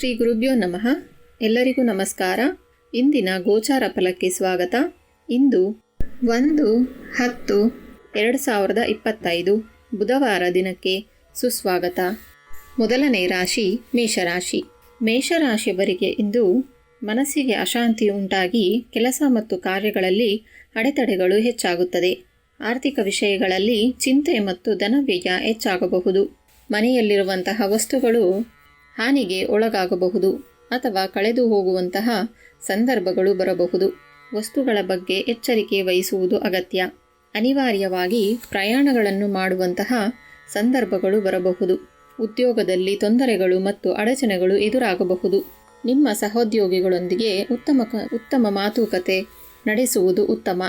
ಶ್ರೀ ಗುರುಭ್ಯೋ ನಮಃ. ಎಲ್ಲರಿಗೂ ನಮಸ್ಕಾರ. ಇಂದಿನ ಗೋಚಾರ ಫಲಕ್ಕೆ ಸ್ವಾಗತ. ಇಂದು ಒಂದು ಹತ್ತು ಎರಡು ಸಾವಿರದ ಇಪ್ಪತ್ತೈದು ಬುಧವಾರ ದಿನಕ್ಕೆ ಸುಸ್ವಾಗತ. ಮೊದಲನೇ ರಾಶಿ ಮೇಷರಾಶಿ. ಮೇಷರಾಶಿಯವರಿಗೆ ಇಂದು ಮನಸ್ಸಿಗೆ ಅಶಾಂತಿ ಉಂಟಾಗಿ ಕೆಲಸ ಮತ್ತು ಕಾರ್ಯಗಳಲ್ಲಿ ಅಡೆತಡೆಗಳು ಹೆಚ್ಚಾಗುತ್ತದೆ. ಆರ್ಥಿಕ ವಿಷಯಗಳಲ್ಲಿ ಚಿಂತೆ ಮತ್ತು ಧನವ್ಯಯ ಹೆಚ್ಚಾಗಬಹುದು. ಮನೆಯಲ್ಲಿರುವಂತಹ ವಸ್ತುಗಳು ಹಾನಿಗೆ ಒಳಗಾಗಬಹುದು ಅಥವಾ ಕಳೆದು ಹೋಗುವಂತಹ ಸಂದರ್ಭಗಳು ಬರಬಹುದು. ವಸ್ತುಗಳ ಬಗ್ಗೆ ಎಚ್ಚರಿಕೆ ವಹಿಸುವುದು ಅಗತ್ಯ. ಅನಿವಾರ್ಯವಾಗಿ ಪ್ರಯಾಣಗಳನ್ನು ಮಾಡುವಂತಹ ಸಂದರ್ಭಗಳು ಬರಬಹುದು. ಉದ್ಯೋಗದಲ್ಲಿ ತೊಂದರೆಗಳು ಮತ್ತು ಅಡಚಣೆಗಳು ಎದುರಾಗಬಹುದು. ನಿಮ್ಮ ಸಹೋದ್ಯೋಗಿಗಳೊಂದಿಗೆ ಉತ್ತಮ ಉತ್ತಮ ಮಾತುಕತೆ ನಡೆಸುವುದು ಉತ್ತಮ.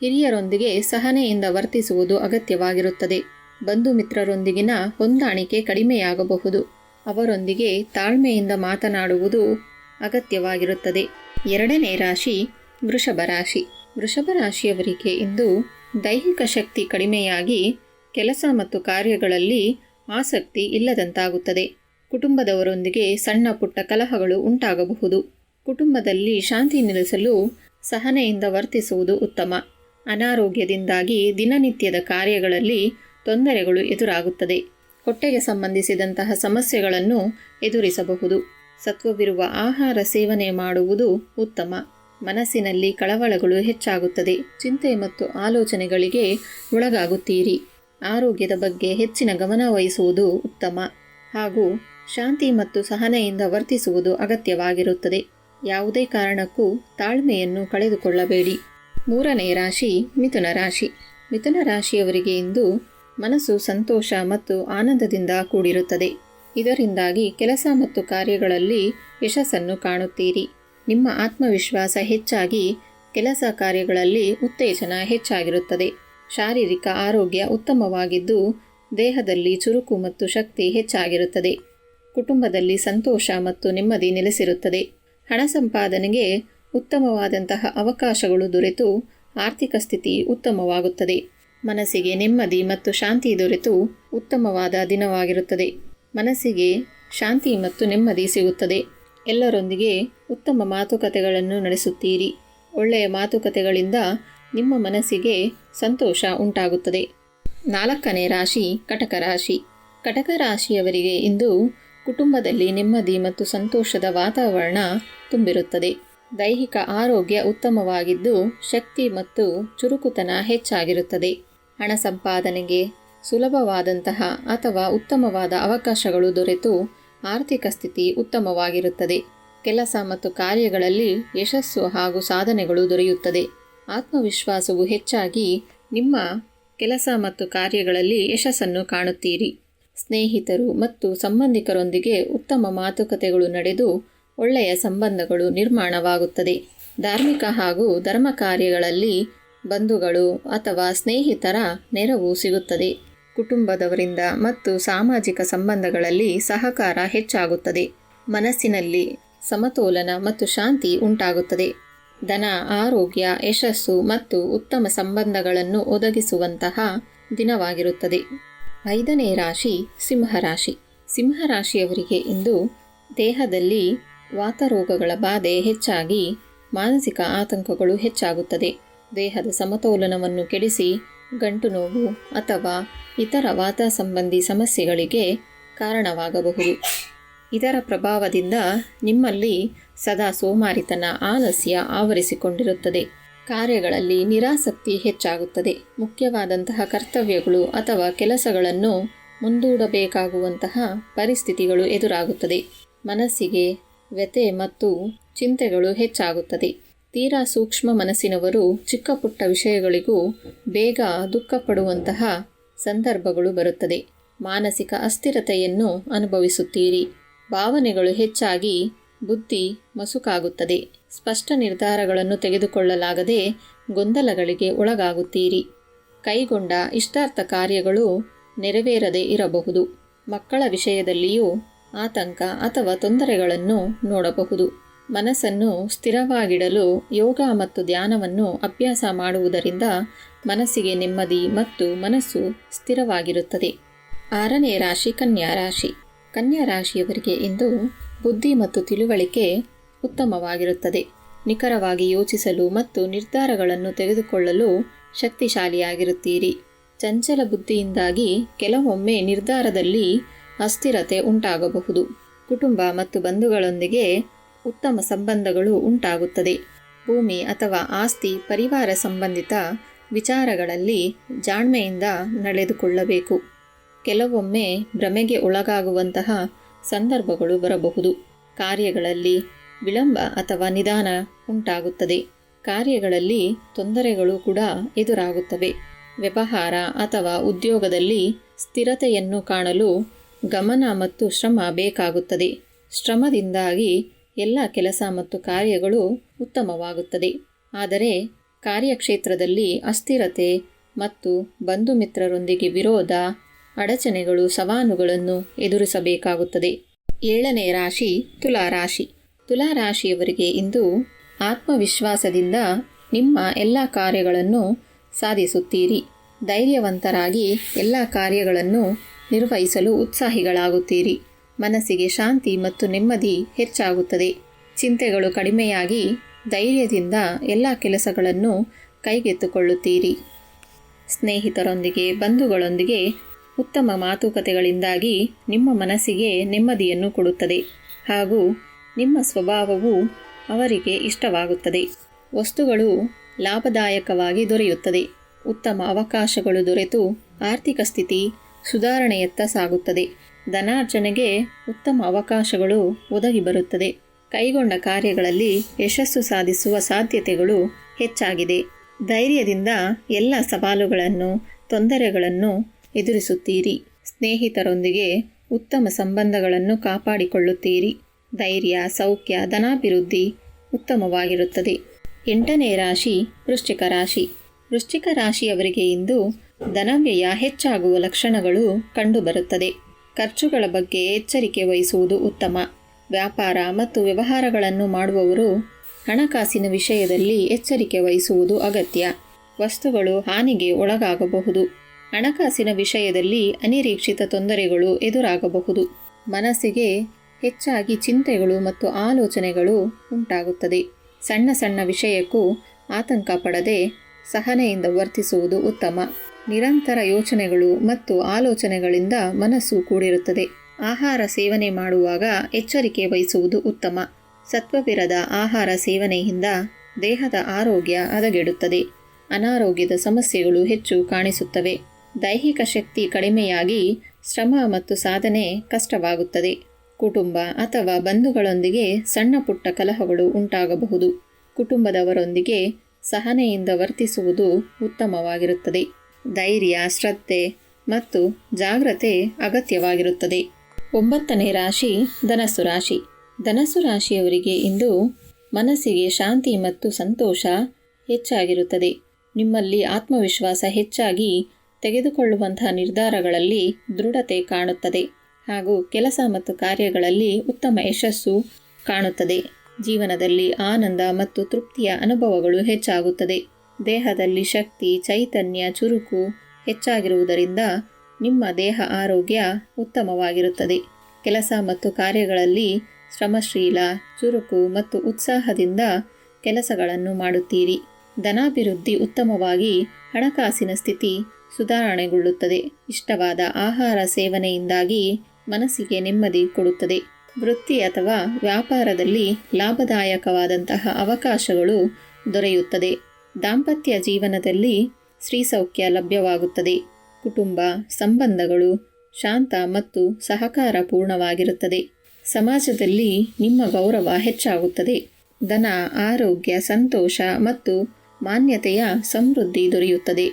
ಹಿರಿಯರೊಂದಿಗೆ ಸಹನೆಯಿಂದ ವರ್ತಿಸುವುದು ಅಗತ್ಯವಾಗಿರುತ್ತದೆ. ಬಂಧು ಮಿತ್ರರೊಂದಿಗಿನ ಹೊಂದಾಣಿಕೆ ಕಡಿಮೆಯಾಗಬಹುದು. ಅವರೊಂದಿಗೆ ತಾಳ್ಮೆಯಿಂದ ಮಾತನಾಡುವುದು ಅಗತ್ಯವಾಗಿರುತ್ತದೆ. ಎರಡನೇ ರಾಶಿ ವೃಷಭ ರಾಶಿ. ವೃಷಭ ರಾಶಿಯವರಿಗೆ ಇಂದು ದೈಹಿಕ ಶಕ್ತಿ ಕಡಿಮೆಯಾಗಿ ಕೆಲಸ ಮತ್ತು ಕಾರ್ಯಗಳಲ್ಲಿ ಆಸಕ್ತಿ ಇಲ್ಲದಂತಾಗುತ್ತದೆ. ಕುಟುಂಬದವರೊಂದಿಗೆ ಸಣ್ಣ ಪುಟ್ಟ ಕಲಹಗಳು ಉಂಟಾಗಬಹುದು. ಕುಟುಂಬದಲ್ಲಿ ಶಾಂತಿ ನೆಲೆಸಲು ಸಹನೆಯಿಂದ ವರ್ತಿಸುವುದು ಉತ್ತಮ. ಅನಾರೋಗ್ಯದಿಂದಾಗಿ ದಿನನಿತ್ಯದ ಕಾರ್ಯಗಳಲ್ಲಿ ತೊಂದರೆಗಳು ಎದುರಾಗುತ್ತದೆ. ಹೊಟ್ಟೆಗೆ ಸಂಬಂಧಿಸಿದಂತಹ ಸಮಸ್ಯೆಗಳನ್ನು ಎದುರಿಸಬಹುದು. ಸತ್ವವಿರುವ ಆಹಾರ ಸೇವನೆ ಮಾಡುವುದು ಉತ್ತಮ. ಮನಸ್ಸಿನಲ್ಲಿ ಕಳವಳಗಳು ಹೆಚ್ಚಾಗುತ್ತದೆ. ಚಿಂತೆ ಮತ್ತು ಆಲೋಚನೆಗಳಿಗೆ ಒಳಗಾಗುತ್ತೀರಿ. ಆರೋಗ್ಯದ ಬಗ್ಗೆ ಹೆಚ್ಚಿನ ಗಮನ ವಹಿಸುವುದು ಉತ್ತಮ. ಹಾಗೂ ಶಾಂತಿ ಮತ್ತು ಸಹನೆಯಿಂದ ವರ್ತಿಸುವುದು ಅಗತ್ಯವಾಗಿರುತ್ತದೆ. ಯಾವುದೇ ಕಾರಣಕ್ಕೂ ತಾಳ್ಮೆಯನ್ನು ಕಳೆದುಕೊಳ್ಳಬೇಡಿ. ಮೂರನೇ ರಾಶಿ ಮಿಥುನ ರಾಶಿ. ಮಿಥುನ ರಾಶಿಯವರಿಗೆ ಇಂದು ಮನಸ್ಸು ಸಂತೋಷ ಮತ್ತು ಆನಂದದಿಂದ ಕೂಡಿರುತ್ತದೆ. ಇದರಿಂದಾಗಿ ಕೆಲಸ ಮತ್ತು ಕಾರ್ಯಗಳಲ್ಲಿ ಯಶಸ್ಸನ್ನು ಕಾಣುತ್ತೀರಿ. ನಿಮ್ಮ ಆತ್ಮವಿಶ್ವಾಸ ಹೆಚ್ಚಾಗಿ ಕೆಲಸ ಕಾರ್ಯಗಳಲ್ಲಿ ಉತ್ತೇಜನ ಹೆಚ್ಚಾಗಿರುತ್ತದೆ. ಶಾರೀರಿಕ ಆರೋಗ್ಯ ಉತ್ತಮವಾಗಿದ್ದು, ದೇಹದಲ್ಲಿ ಚುರುಕು ಮತ್ತು ಶಕ್ತಿ ಹೆಚ್ಚಾಗಿರುತ್ತದೆ. ಕುಟುಂಬದಲ್ಲಿ ಸಂತೋಷ ಮತ್ತು ನೆಮ್ಮದಿ ನೆಲೆಸಿರುತ್ತದೆ. ಹಣ ಸಂಪಾದನೆಗೆ ಉತ್ತಮವಾದಂತಹ ಅವಕಾಶಗಳು ದೊರೆತು ಆರ್ಥಿಕ ಸ್ಥಿತಿ ಉತ್ತಮವಾಗುತ್ತದೆ. ಮನಸ್ಸಿಗೆ ನೆಮ್ಮದಿ ಮತ್ತು ಶಾಂತಿ ದೊರೆತು ಉತ್ತಮವಾದ ದಿನವಾಗಿರುತ್ತದೆ. ಮನಸ್ಸಿಗೆ ಶಾಂತಿ ಮತ್ತು ನೆಮ್ಮದಿ ಸಿಗುತ್ತದೆ. ಎಲ್ಲರೊಂದಿಗೆ ಉತ್ತಮ ಮಾತುಕತೆಗಳನ್ನು ನಡೆಸುತ್ತೀರಿ. ಒಳ್ಳೆಯ ಮಾತುಕತೆಗಳಿಂದ ನಿಮ್ಮ ಮನಸ್ಸಿಗೆ ಸಂತೋಷ ಉಂಟಾಗುತ್ತದೆ. ನಾಲ್ಕನೇ ರಾಶಿ, ಕಟಕ ರಾಶಿ. ಕಟಕ ರಾಶಿಯವರಿಗೆ ಇಂದು ಕುಟುಂಬದಲ್ಲಿ ನೆಮ್ಮದಿ ಮತ್ತು ಸಂತೋಷದ ವಾತಾವರಣ ತುಂಬಿರುತ್ತದೆ. ದೈಹಿಕ ಆರೋಗ್ಯ ಉತ್ತಮವಾಗಿದ್ದು ಶಕ್ತಿ ಮತ್ತು ಚುರುಕುತನ ಹೆಚ್ಚಾಗಿರುತ್ತದೆ. ಹಣ ಸಂಪಾದನೆಗೆ ಸುಲಭವಾದಂತಹ ಅಥವಾ ಉತ್ತಮವಾದ ಅವಕಾಶಗಳು ದೊರೆತು ಆರ್ಥಿಕ ಸ್ಥಿತಿ ಉತ್ತಮವಾಗಿರುತ್ತದೆ. ಕೆಲಸ ಮತ್ತು ಕಾರ್ಯಗಳಲ್ಲಿ ಯಶಸ್ಸು ಹಾಗೂ ಸಾಧನೆಗಳು ದೊರೆಯುತ್ತದೆ. ಆತ್ಮವಿಶ್ವಾಸವು ಹೆಚ್ಚಾಗಿ ನಿಮ್ಮ ಕೆಲಸ ಮತ್ತು ಕಾರ್ಯಗಳಲ್ಲಿ ಯಶಸ್ಸನ್ನು ಕಾಣುತ್ತೀರಿ. ಸ್ನೇಹಿತರು ಮತ್ತು ಸಂಬಂಧಿಕರೊಂದಿಗೆ ಉತ್ತಮ ಮಾತುಕತೆಗಳು ನಡೆದು ಒಳ್ಳೆಯ ಸಂಬಂಧಗಳು ನಿರ್ಮಾಣವಾಗುತ್ತದೆ. ಧಾರ್ಮಿಕ ಹಾಗೂ ಧರ್ಮ ಕಾರ್ಯಗಳಲ್ಲಿ ಬಂಧುಗಳು ಅಥವಾ ಸ್ನೇಹಿತರ ನೆರವು ಸಿಗುತ್ತದೆ. ಕುಟುಂಬದವರಿಂದ ಮತ್ತು ಸಾಮಾಜಿಕ ಸಂಬಂಧಗಳಲ್ಲಿ ಸಹಕಾರ ಹೆಚ್ಚಾಗುತ್ತದೆ. ಮನಸ್ಸಿನಲ್ಲಿ ಸಮತೋಲನ ಮತ್ತು ಶಾಂತಿ ಉಂಟಾಗುತ್ತದೆ. ಧನ, ಆರೋಗ್ಯ, ಯಶಸ್ಸು ಮತ್ತು ಉತ್ತಮ ಸಂಬಂಧಗಳನ್ನು ಒದಗಿಸುವಂತಹ ದಿನವಾಗಿರುತ್ತದೆ. ಐದನೇ ರಾಶಿ, ಸಿಂಹರಾಶಿ. ಸಿಂಹರಾಶಿಯವರಿಗೆ ಇಂದು ದೇಹದಲ್ಲಿ ವಾತರೋಗಗಳ ಬಾಧೆ ಹೆಚ್ಚಾಗಿ ಮಾನಸಿಕ ಆತಂಕಗಳು ಹೆಚ್ಚಾಗುತ್ತದೆ. ದೇಹದ ಸಮತೋಲನವನ್ನು ಕೆಡಿಸಿ, ಗಂಟು ನೋವು ಅಥವಾ ಇತರ ವಾತ ಸಂಬಂಧಿ ಸಮಸ್ಯೆಗಳಿಗೆ ಕಾರಣವಾಗಬಹುದು. ಇದರ ಪ್ರಭಾವದಿಂದ ನಿಮ್ಮಲ್ಲಿ ಸದಾ ಸೋಮಾರಿತನ ಆಲಸ್ಯ ಆವರಿಸಿಕೊಂಡಿರುತ್ತದೆ. ಕಾರ್ಯಗಳಲ್ಲಿ ನಿರಾಸಕ್ತಿ ಹೆಚ್ಚಾಗುತ್ತದೆ. ಮುಖ್ಯವಾದಂತಹ ಕರ್ತವ್ಯಗಳು ಅಥವಾ ಕೆಲಸಗಳನ್ನು ಮುಂದೂಡಬೇಕಾಗುವಂತಹ ಪರಿಸ್ಥಿತಿಗಳು ಎದುರಾಗುತ್ತದೆ. ಮನಸ್ಸಿಗೆ ವ್ಯತೆ ಮತ್ತು ಚಿಂತೆಗಳು ಹೆಚ್ಚಾಗುತ್ತದೆ. ತೀರಾ ಸೂಕ್ಷ್ಮ ಮನಸ್ಸಿನವರು ಚಿಕ್ಕ ಪುಟ್ಟ ವಿಷಯಗಳಿಗೂ ಬೇಗ ದುಃಖಪಡುವಂತಹ ಸಂದರ್ಭಗಳು ಬರುತ್ತದೆ. ಮಾನಸಿಕ ಅಸ್ಥಿರತೆಯನ್ನು ಅನುಭವಿಸುತ್ತೀರಿ. ಭಾವನೆಗಳು ಹೆಚ್ಚಾಗಿ ಬುದ್ಧಿ ಮಸುಕಾಗುತ್ತದೆ. ಸ್ಪಷ್ಟ ನಿರ್ಧಾರಗಳನ್ನು ತೆಗೆದುಕೊಳ್ಳಲಾಗದೆ ಗೊಂದಲಗಳಿಗೆ ಒಳಗಾಗುತ್ತೀರಿ. ಕೈಗೊಂಡ ಇಷ್ಟಾರ್ಥ ಕಾರ್ಯಗಳು ನೆರವೇರದೆ ಇರಬಹುದು. ಮಕ್ಕಳ ವಿಷಯದಲ್ಲಿಯೂ ಆತಂಕ ಅಥವಾ ತೊಂದರೆಗಳನ್ನು ನೋಡಬಹುದು. ಮನಸ್ಸನ್ನು ಸ್ಥಿರವಾಗಿಡಲು ಯೋಗ ಮತ್ತು ಧ್ಯಾನವನ್ನು ಅಭ್ಯಾಸ ಮಾಡುವುದರಿಂದ ಮನಸ್ಸಿಗೆ ನೆಮ್ಮದಿ ಮತ್ತು ಮನಸ್ಸು ಸ್ಥಿರವಾಗಿರುತ್ತದೆ. ಆರನೇ ರಾಶಿ, ಕನ್ಯಾ ರಾಶಿ. ಕನ್ಯಾ ರಾಶಿಯವರಿಗೆ ಇಂದು ಬುದ್ಧಿ ಮತ್ತು ತಿಳುವಳಿಕೆ ಉತ್ತಮವಾಗಿರುತ್ತದೆ. ನಿಖರವಾಗಿ ಯೋಚಿಸಲು ಮತ್ತು ನಿರ್ಧಾರಗಳನ್ನು ತೆಗೆದುಕೊಳ್ಳಲು ಶಕ್ತಿಶಾಲಿಯಾಗಿರುತ್ತೀರಿ. ಚಂಚಲ ಬುದ್ಧಿಯಿಂದಾಗಿ ಕೆಲವೊಮ್ಮೆ ನಿರ್ಧಾರದಲ್ಲಿ ಅಸ್ಥಿರತೆ ಉಂಟಾಗಬಹುದು. ಕುಟುಂಬ ಮತ್ತು ಬಂಧುಗಳೊಂದಿಗೆ ಉತ್ತಮ ಸಂಬಂಧಗಳು ಉಂಟಾಗುತ್ತದೆ. ಭೂಮಿ ಅಥವಾ ಆಸ್ತಿ ಪರಿವಾರ ಸಂಬಂಧಿತ ವಿಚಾರಗಳಲ್ಲಿ ಜಾಣ್ಮೆಯಿಂದ ನಡೆದುಕೊಳ್ಳಬೇಕು. ಕೆಲವೊಮ್ಮೆ ಭ್ರಮೆಗೆ ಒಳಗಾಗುವಂತಹ ಸಂದರ್ಭಗಳು ಬರಬಹುದು. ಕಾರ್ಯಗಳಲ್ಲಿ ವಿಳಂಬ ಅಥವಾ ನಿಧಾನ ಉಂಟಾಗುತ್ತದೆ. ಕಾರ್ಯಗಳಲ್ಲಿ ತೊಂದರೆಗಳು ಕೂಡ ಎದುರಾಗುತ್ತವೆ. ವ್ಯವಹಾರ ಅಥವಾ ಉದ್ಯೋಗದಲ್ಲಿ ಸ್ಥಿರತೆಯನ್ನು ಕಾಣಲು ಗಮನ ಮತ್ತು ಶ್ರಮ ಬೇಕಾಗುತ್ತದೆ. ಶ್ರಮದಿಂದಾಗಿ ಎಲ್ಲ ಕೆಲಸ ಮತ್ತು ಕಾರ್ಯಗಳು ಉತ್ತಮವಾಗುತ್ತದೆ. ಆದರೆ ಕಾರ್ಯಕ್ಷೇತ್ರದಲ್ಲಿ ಅಸ್ಥಿರತೆ ಮತ್ತು ಬಂಧು ಮಿತ್ರರೊಂದಿಗೆ ವಿರೋಧ, ಅಡಚಣೆಗಳು, ಸವಾಲುಗಳನ್ನು ಎದುರಿಸಬೇಕಾಗುತ್ತದೆ. ಏಳನೇ ರಾಶಿ ತುಲಾರಾಶಿ ತುಲಾರಾಶಿಯವರಿಗೆ ಇಂದು ಆತ್ಮವಿಶ್ವಾಸದಿಂದ ನಿಮ್ಮ ಎಲ್ಲ ಕಾರ್ಯಗಳನ್ನು ಸಾಧಿಸುತ್ತೀರಿ. ಧೈರ್ಯವಂತರಾಗಿ ಎಲ್ಲ ಕಾರ್ಯಗಳನ್ನು ನಿರ್ವಹಿಸಲು ಉತ್ಸಾಹಿಗಳಾಗುತ್ತೀರಿ. ಮನಸ್ಸಿಗೆ ಶಾಂತಿ ಮತ್ತು ನೆಮ್ಮದಿ ಹೆಚ್ಚಾಗುತ್ತದೆ. ಚಿಂತೆಗಳು ಕಡಿಮೆಯಾಗಿ ಧೈರ್ಯದಿಂದ ಎಲ್ಲ ಕೆಲಸಗಳನ್ನು ಕೈಗೆತ್ತಿಕೊಳ್ಳುತ್ತೀರಿ. ಸ್ನೇಹಿತರೊಂದಿಗೆ, ಬಂಧುಗಳೊಂದಿಗೆ ಉತ್ತಮ ಮಾತುಕತೆಗಳಿಂದಾಗಿ ನಿಮ್ಮ ಮನಸ್ಸಿಗೆ ನೆಮ್ಮದಿಯನ್ನು ಕೊಡುತ್ತದೆ ಹಾಗೂ ನಿಮ್ಮ ಸ್ವಭಾವವು ಅವರಿಗೆ ಇಷ್ಟವಾಗುತ್ತದೆ. ವಸ್ತುಗಳು ಲಾಭದಾಯಕವಾಗಿ ದೊರೆಯುತ್ತದೆ. ಉತ್ತಮ ಅವಕಾಶಗಳು ದೊರೆತು ಆರ್ಥಿಕ ಸ್ಥಿತಿ ಸುಧಾರಣೆಯತ್ತ ಸಾಗುತ್ತದೆ. ಧನಾರ್ಜನೆಗೆ ಉತ್ತಮ ಅವಕಾಶಗಳು ಒದಗಿ ಬರುತ್ತದೆ. ಕೈಗೊಂಡ ಕಾರ್ಯಗಳಲ್ಲಿ ಯಶಸ್ಸು ಸಾಧಿಸುವ ಸಾಧ್ಯತೆಗಳು ಹೆಚ್ಚಾಗಿದೆ. ಧೈರ್ಯದಿಂದ ಎಲ್ಲ ಸವಾಲುಗಳನ್ನು, ತೊಂದರೆಗಳನ್ನು ಎದುರಿಸುತ್ತೀರಿ. ಸ್ನೇಹಿತರೊಂದಿಗೆ ಉತ್ತಮ ಸಂಬಂಧಗಳನ್ನು ಕಾಪಾಡಿಕೊಳ್ಳುತ್ತೀರಿ. ಧೈರ್ಯ, ಸೌಖ್ಯ, ಧನಾಭಿವೃದ್ಧಿ ಉತ್ತಮವಾಗಿರುತ್ತದೆ. ಎಂಟನೇ ರಾಶಿ, ವೃಶ್ಚಿಕ ರಾಶಿ. ವೃಶ್ಚಿಕ ರಾಶಿಯವರಿಗೆ ಇಂದು ಧನವ್ಯಯ ಹೆಚ್ಚಾಗುವ ಲಕ್ಷಣಗಳು ಕಂಡುಬರುತ್ತದೆ. ಖರ್ಚುಗಳ ಬಗ್ಗೆ ಎಚ್ಚರಿಕೆ ವಹಿಸುವುದು ಉತ್ತಮ. ವ್ಯಾಪಾರ ಮತ್ತು ವ್ಯವಹಾರಗಳನ್ನು ಮಾಡುವವರು ಹಣಕಾಸಿನ ವಿಷಯದಲ್ಲಿ ಎಚ್ಚರಿಕೆ ವಹಿಸುವುದು ಅಗತ್ಯ. ವಸ್ತುಗಳು ಹಾನಿಗೆ ಒಳಗಾಗಬಹುದು. ಹಣಕಾಸಿನ ವಿಷಯದಲ್ಲಿ ಅನಿರೀಕ್ಷಿತ ತೊಂದರೆಗಳು ಎದುರಾಗಬಹುದು. ಮನಸ್ಸಿಗೆ ಹೆಚ್ಚಾಗಿ ಚಿಂತೆಗಳು ಮತ್ತು ಆಲೋಚನೆಗಳು ಉಂಟಾಗುತ್ತದೆ. ಸಣ್ಣ ಸಣ್ಣ ವಿಷಯಕ್ಕೂ ಆತಂಕ ಪಡದೆ ಸಹನೆಯಿಂದ ವರ್ತಿಸುವುದು ಉತ್ತಮ. ನಿರಂತರ ಯೋಚನೆಗಳು ಮತ್ತು ಆಲೋಚನೆಗಳಿಂದ ಮನಸ್ಸು ಕೂಡಿರುತ್ತದೆ. ಆಹಾರ ಸೇವನೆ ಮಾಡುವಾಗ ಎಚ್ಚರಿಕೆ ವಹಿಸುವುದು ಉತ್ತಮ. ಸತ್ವವಿರದ ಆಹಾರ ಸೇವನೆಯಿಂದ ದೇಹದ ಆರೋಗ್ಯ ಹದಗೆಡುತ್ತದೆ. ಅನಾರೋಗ್ಯದ ಸಮಸ್ಯೆಗಳು ಹೆಚ್ಚು ಕಾಣಿಸುತ್ತವೆ. ದೈಹಿಕ ಶಕ್ತಿ ಕಡಿಮೆಯಾಗಿ ಶ್ರಮ ಮತ್ತು ಸಾಧನೆ ಕಷ್ಟವಾಗುತ್ತದೆ. ಕುಟುಂಬ ಅಥವಾ ಬಂಧುಗಳೊಂದಿಗೆ ಸಣ್ಣ ಪುಟ್ಟ ಕಲಹಗಳು ಉಂಟಾಗಬಹುದು. ಕುಟುಂಬದವರೊಂದಿಗೆ ಸಹನೆಯಿಂದ ವರ್ತಿಸುವುದು ಉತ್ತಮವಾಗಿರುತ್ತದೆ. ಧೈರ್ಯ, ಶ್ರದ್ಧೆ ಮತ್ತು ಜಾಗ್ರತೆ ಅಗತ್ಯವಾಗಿರುತ್ತದೆ. ಒಂಬತ್ತನೇ ರಾಶಿ, ಧನಸ್ಸು ರಾಶಿ. ಧನಸ್ಸು ರಾಶಿಯವರಿಗೆ ಇಂದು ಮನಸ್ಸಿಗೆ ಶಾಂತಿ ಮತ್ತು ಸಂತೋಷ ಹೆಚ್ಚಾಗಿರುತ್ತದೆ. ನಿಮ್ಮಲ್ಲಿ ಆತ್ಮವಿಶ್ವಾಸ ಹೆಚ್ಚಾಗಿ ತೆಗೆದುಕೊಳ್ಳುವಂತಹ ನಿರ್ಧಾರಗಳಲ್ಲಿ ದೃಢತೆ ಕಾಣುತ್ತದೆ ಹಾಗೂ ಕೆಲಸ ಮತ್ತು ಕಾರ್ಯಗಳಲ್ಲಿ ಉತ್ತಮ ಯಶಸ್ಸು ಕಾಣುತ್ತದೆ. ಜೀವನದಲ್ಲಿ ಆನಂದ ಮತ್ತು ತೃಪ್ತಿಯ ಅನುಭವಗಳು ಹೆಚ್ಚಾಗುತ್ತದೆ. ದೇಹದಲ್ಲಿ ಶಕ್ತಿ, ಚೈತನ್ಯ, ಚುರುಕು ಹೆಚ್ಚಾಗಿರುವುದರಿಂದ ನಿಮ್ಮ ದೇಹ ಆರೋಗ್ಯ ಉತ್ತಮವಾಗಿರುತ್ತದೆ. ಕೆಲಸ ಮತ್ತು ಕಾರ್ಯಗಳಲ್ಲಿ ಶ್ರಮಶೀಲ, ಚುರುಕು ಮತ್ತು ಉತ್ಸಾಹದಿಂದ ಕೆಲಸಗಳನ್ನು ಮಾಡುತ್ತೀರಿ. ಧನಾಭಿವೃದ್ಧಿ ಉತ್ತಮವಾಗಿ ಹಣಕಾಸಿನ ಸ್ಥಿತಿ ಸುಧಾರಣೆಗೊಳ್ಳುತ್ತದೆ. ಇಷ್ಟವಾದ ಆಹಾರ ಸೇವನೆಯಿಂದಾಗಿ ಮನಸ್ಸಿಗೆ ನೆಮ್ಮದಿ ಕೊಡುತ್ತದೆ. ವೃತ್ತಿ ಅಥವಾ ವ್ಯಾಪಾರದಲ್ಲಿ ಲಾಭದಾಯಕವಾದಂತಹ ಅವಕಾಶಗಳು ದೊರೆಯುತ್ತದೆ. ದಾಂಪತ್ಯ ಜೀವನದಲ್ಲಿ ಶ್ರೀಸೌಖ್ಯ ಲಭ್ಯವಾಗುತ್ತದೆ. ಕುಟುಂಬ, ಸಂಬಂಧಗಳು ಶಾಂತ ಮತ್ತು ಸಹಕಾರ ಪೂರ್ಣವಾಗಿರುತ್ತದೆ. ಸಮಾಜದಲ್ಲಿ ನಿಮ್ಮ ಗೌರವ ಹೆಚ್ಚಾಗುತ್ತದೆ. ಧನ, ಆರೋಗ್ಯ, ಸಂತೋಷ ಮತ್ತು ಮಾನ್ಯತೆಯ ಸಮೃದ್ಧಿ ದೊರೆಯುತ್ತದೆ.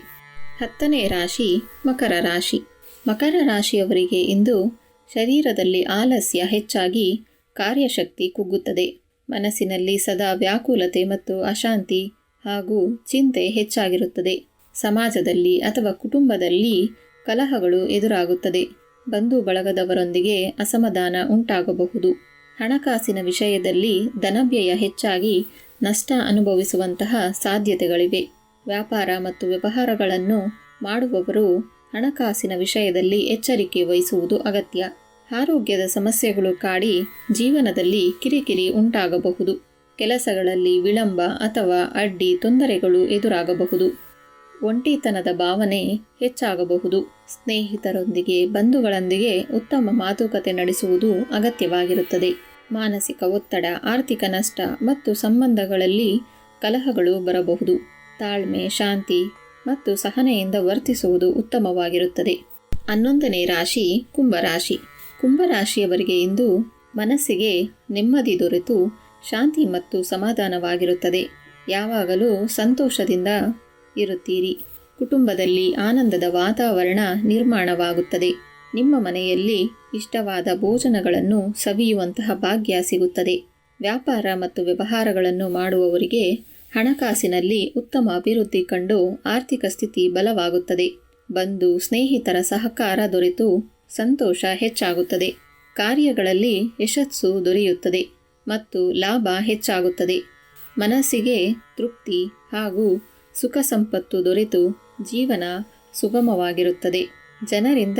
ಹತ್ತನೇ ರಾಶಿ, ಮಕರ ರಾಶಿ. ಮಕರ ರಾಶಿಯವರಿಗೆ ಇಂದು ಶರೀರದಲ್ಲಿ ಆಲಸ್ಯ ಹೆಚ್ಚಾಗಿ ಕಾರ್ಯಶಕ್ತಿ ಕುಗ್ಗುತ್ತದೆ. ಮನಸ್ಸಿನಲ್ಲಿ ಸದಾ ವ್ಯಾಕುಲತೆ ಮತ್ತು ಅಶಾಂತಿ ಹಾಗೂ ಚಿಂತೆ ಹೆಚ್ಚಾಗಿರುತ್ತದೆ. ಸಮಾಜದಲ್ಲಿ ಅಥವಾ ಕುಟುಂಬದಲ್ಲಿ ಕಲಹಗಳು ಎದುರಾಗುತ್ತದೆ. ಬಂಧು ಬಳಗದವರೊಂದಿಗೆ ಅಸಮಾಧಾನ ಉಂಟಾಗಬಹುದು. ಹಣಕಾಸಿನ ವಿಷಯದಲ್ಲಿ ಧನವ್ಯಯ ಹೆಚ್ಚಾಗಿ ನಷ್ಟ ಅನುಭವಿಸುವಂತಹ ಸಾಧ್ಯತೆಗಳಿವೆ. ವ್ಯಾಪಾರ ಮತ್ತು ವ್ಯವಹಾರಗಳನ್ನು ಮಾಡುವವರು ಹಣಕಾಸಿನ ವಿಷಯದಲ್ಲಿ ಎಚ್ಚರಿಕೆ ವಹಿಸುವುದು ಅಗತ್ಯ. ಆರೋಗ್ಯದ ಸಮಸ್ಯೆಗಳು ಕಾಡಿ ಜೀವನದಲ್ಲಿ ಕಿರಿಕಿರಿ ಉಂಟಾಗಬಹುದು. ಕೆಲಸಗಳಲ್ಲಿ ವಿಳಂಬ ಅಥವಾ ಅಡ್ಡಿ ತೊಂದರೆಗಳು ಎದುರಾಗಬಹುದು. ಒಂಟಿತನದ ಭಾವನೆ ಹೆಚ್ಚಾಗಬಹುದು. ಸ್ನೇಹಿತರೊಂದಿಗೆ, ಬಂಧುಗಳೊಂದಿಗೆ ಉತ್ತಮ ಮಾತುಕತೆ ನಡೆಸುವುದು ಅಗತ್ಯವಾಗಿರುತ್ತದೆ. ಮಾನಸಿಕ ಒತ್ತಡ, ಆರ್ಥಿಕ ನಷ್ಟ ಮತ್ತು ಸಂಬಂಧಗಳಲ್ಲಿ ಕಲಹಗಳು ಬರಬಹುದು. ತಾಳ್ಮೆ, ಶಾಂತಿ ಮತ್ತು ಸಹನೆಯಿಂದ ವರ್ತಿಸುವುದು ಉತ್ತಮವಾಗಿರುತ್ತದೆ. ಹನ್ನೊಂದನೇ ರಾಶಿ, ಕುಂಭರಾಶಿ. ಕುಂಭರಾಶಿಯವರಿಗೆ ಇಂದು ಮನಸ್ಸಿಗೆ ನೆಮ್ಮದಿ ದೊರೆತು ಶಾಂತಿ ಮತ್ತು ಸಮಾಧಾನವಾಗಿರುತ್ತದೆ. ಯಾವಾಗಲೂ ಸಂತೋಷದಿಂದ ಇರುತ್ತೀರಿ. ಕುಟುಂಬದಲ್ಲಿ ಆನಂದದ ವಾತಾವರಣ ನಿರ್ಮಾಣವಾಗುತ್ತದೆ. ನಿಮ್ಮ ಮನೆಯಲ್ಲಿ ಇಷ್ಟವಾದ ಭೋಜನಗಳನ್ನು ಸವಿಯುವಂತಹ ಭಾಗ್ಯ ಸಿಗುತ್ತದೆ. ವ್ಯಾಪಾರ ಮತ್ತು ವ್ಯವಹಾರಗಳನ್ನು ಮಾಡುವವರಿಗೆ ಹಣಕಾಸಿನಲ್ಲಿ ಉತ್ತಮ ಅಭಿವೃದ್ಧಿ ಕಂಡು ಆರ್ಥಿಕ ಸ್ಥಿತಿ ಬಲವಾಗುತ್ತದೆ. ಬಂಧು, ಸ್ನೇಹಿತರ ಸಹಕಾರ ದೊರೆತು ಸಂತೋಷ ಹೆಚ್ಚಾಗುತ್ತದೆ. ಕಾರ್ಯಗಳಲ್ಲಿ ಯಶಸ್ಸು ದೊರೆಯುತ್ತದೆ. ಮತ್ತು ಲಾಭ ಹೆಚ್ಚಾಗುತ್ತದೆ. ಮನಸ್ಸಿಗೆ ತೃಪ್ತಿ ಹಾಗೂ ಸುಖ ಸಂಪತ್ತು ದೊರೆತು ಜೀವನ ಸುಗಮವಾಗಿರುತ್ತದೆ. ಜನರಿಂದ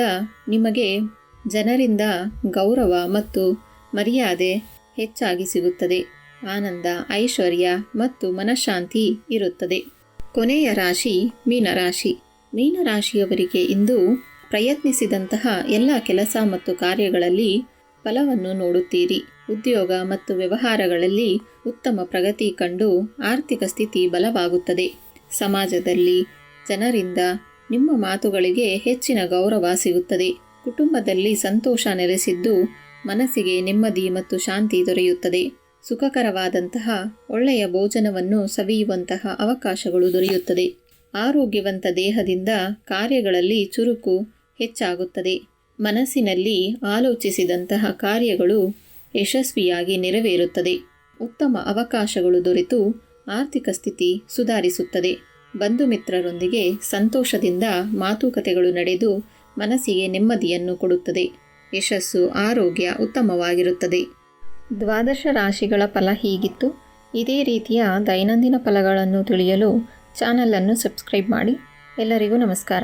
ನಿಮಗೆ, ಜನರಿಂದ ಗೌರವ ಮತ್ತು ಮರ್ಯಾದೆ ಹೆಚ್ಚಾಗಿ ಸಿಗುತ್ತದೆ. ಆನಂದ, ಐಶ್ವರ್ಯ ಮತ್ತು ಮನಃಶಾಂತಿ ಇರುತ್ತದೆ. ಕೊನೆಯ ರಾಶಿ ಮೀನರಾಶಿ. ಮೀನರಾಶಿಯವರಿಗೆ ಇಂದು ಪ್ರಯತ್ನಿಸಿದಂತಹ ಎಲ್ಲ ಕೆಲಸ ಮತ್ತು ಕಾರ್ಯಗಳಲ್ಲಿ ಫಲವನ್ನು ನೋಡುತ್ತೀರಿ. ಉದ್ಯೋಗ ಮತ್ತು ವ್ಯವಹಾರಗಳಲ್ಲಿ ಉತ್ತಮ ಪ್ರಗತಿ ಕಂಡು ಆರ್ಥಿಕ ಸ್ಥಿತಿ ಬಲವಾಗುತ್ತದೆ. ಸಮಾಜದಲ್ಲಿ ಜನರಿಂದ ನಿಮ್ಮ ಮಾತುಗಳಿಗೆ ಹೆಚ್ಚಿನ ಗೌರವ ಸಿಗುತ್ತದೆ. ಕುಟುಂಬದಲ್ಲಿ ಸಂತೋಷ ನೆಲೆಸಿದ್ದು ಮನಸ್ಸಿಗೆ ನೆಮ್ಮದಿ ಮತ್ತು ಶಾಂತಿ ದೊರೆಯುತ್ತದೆ. ಸುಖಕರವಾದಂತಹ ಒಳ್ಳೆಯ ಭೋಜನವನ್ನು ಸವಿಯುವಂತಹ ಅವಕಾಶಗಳು ದೊರೆಯುತ್ತದೆ. ಆರೋಗ್ಯವಂತ ದೇಹದಿಂದ ಕಾರ್ಯಗಳಲ್ಲಿ ಚುರುಕು ಹೆಚ್ಚಾಗುತ್ತದೆ. ಮನಸ್ಸಿನಲ್ಲಿ ಆಲೋಚಿಸಿದಂತಹ ಕಾರ್ಯಗಳು ಯಶಸ್ವಿಯಾಗಿ ನೆರವೇರುತ್ತದೆ. ಉತ್ತಮ ಅವಕಾಶಗಳು ದೊರೆತು ಆರ್ಥಿಕ ಸ್ಥಿತಿ ಸುಧಾರಿಸುತ್ತದೆ. ಬಂಧು ಮಿತ್ರರೊಂದಿಗೆ ಸಂತೋಷದಿಂದ ಮಾತುಕತೆಗಳು ನಡೆದು ಮನಸ್ಸಿಗೆ ನೆಮ್ಮದಿಯನ್ನು ಕೊಡುತ್ತದೆ. ಯಶಸ್ಸು ಆರೋಗ್ಯ ಉತ್ತಮವಾಗಿರುತ್ತದೆ. ದ್ವಾದಶ ರಾಶಿಗಳ ಫಲ ಹೀಗಿತ್ತು. ಇದೇ ರೀತಿಯ ದೈನಂದಿನ ಫಲಗಳನ್ನು ತಿಳಿಯಲು ಚಾನಲನ್ನು ಸಬ್ಸ್ಕ್ರೈಬ್ ಮಾಡಿ. ಎಲ್ಲರಿಗೂ ನಮಸ್ಕಾರ.